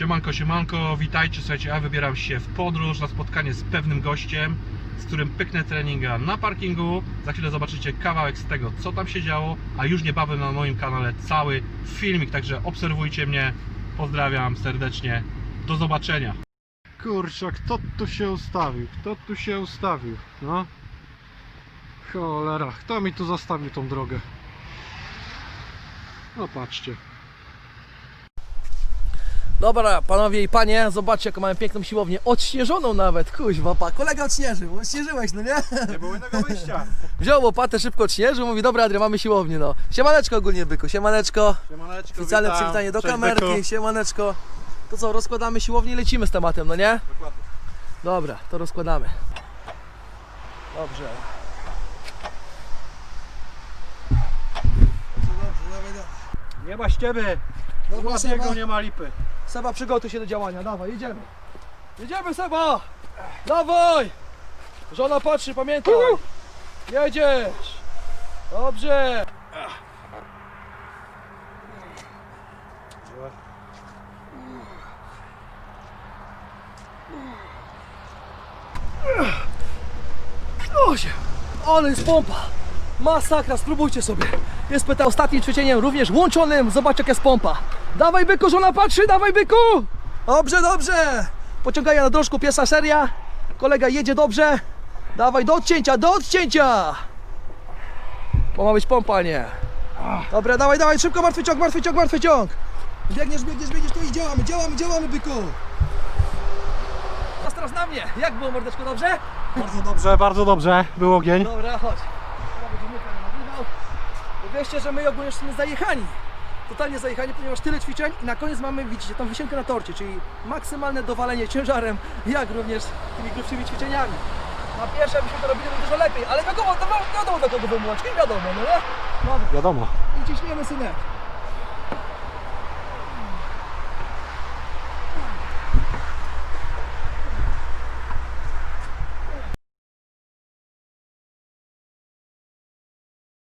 Siemanko, siemanko, witajcie, słuchajcie, ja wybieram się w podróż na spotkanie z pewnym gościem, z którym pyknę treninga na parkingu. Za chwilę zobaczycie kawałek z tego, co tam się działo, a już niebawem na moim kanale cały filmik, także obserwujcie mnie. Pozdrawiam serdecznie, do zobaczenia. Kurczę, kto tu się ustawił? Kto tu się ustawił? No. Cholera, kto mi tu zostawił tą drogę? No patrzcie. Dobra, panowie i panie, zobaczcie jaką mamy piękną siłownię, odśnieżoną nawet, kuźwa, pa, kolega odśnieżył, odśnieżyłeś, no nie? Nie było innego wyjścia. Wziął łopatę, szybko odśnieżył, mówi, dobra Adrian, mamy siłownię, no. Siemaneczko ogólnie, byku, siemaneczko, Siemaneczko, oficjalne witam. przywitanie do Cześć, kamerki, Byku. siemaneczko. To co, rozkładamy siłownię i lecimy z tematem, no nie? Dokładnie. Dobra, to rozkładamy. Dobrze. Nie ma. Dobra, Ładniego Seba. nie ma lipy. Seba, przygotuj się do działania, dawaj, jedziemy. Jedziemy, Seba! Dawaj! Żona patrzy, pamiętaj! Jedziesz! Dobrze! Osiem! Ale jest pompa! Masakra, spróbujcie sobie. Jest pyta ostatnim ćwiczeniem, również łączonym. Zobacz jak jest pompa. Dawaj byku, żona patrzy, dawaj byku! Dobrze, dobrze! Pociągania na drożku, piesa seria. Kolega jedzie dobrze. Dawaj, do odcięcia, do odcięcia! Bo ma być pompa, nie. Dobra, dawaj, dawaj, szybko, martwy ciąg, martwy ciąg, martwy ciąg! Biegniesz, biegniesz, biegniesz, tu i działamy, działamy, działamy, byku! Teraz teraz na mnie. Jak było, mordeczko, dobrze? Bardzo dobrze, bardzo dobrze. Był ogień. Dobra, chodź. Wiecie, że my ogólnie jesteśmy zajechani. Totalnie zajechani, ponieważ tyle ćwiczeń i na koniec mamy, widzicie, tą wisienkę na torcie, czyli maksymalne dowalenie ciężarem, jak również tymi grubszymi ćwiczeniami. Na pierwsze byśmy to robili dużo lepiej, ale wiadomo, to wiadomo do kogo wymułać, nie wiadomo, no nie? Wiadomo. i ciśniemy synek.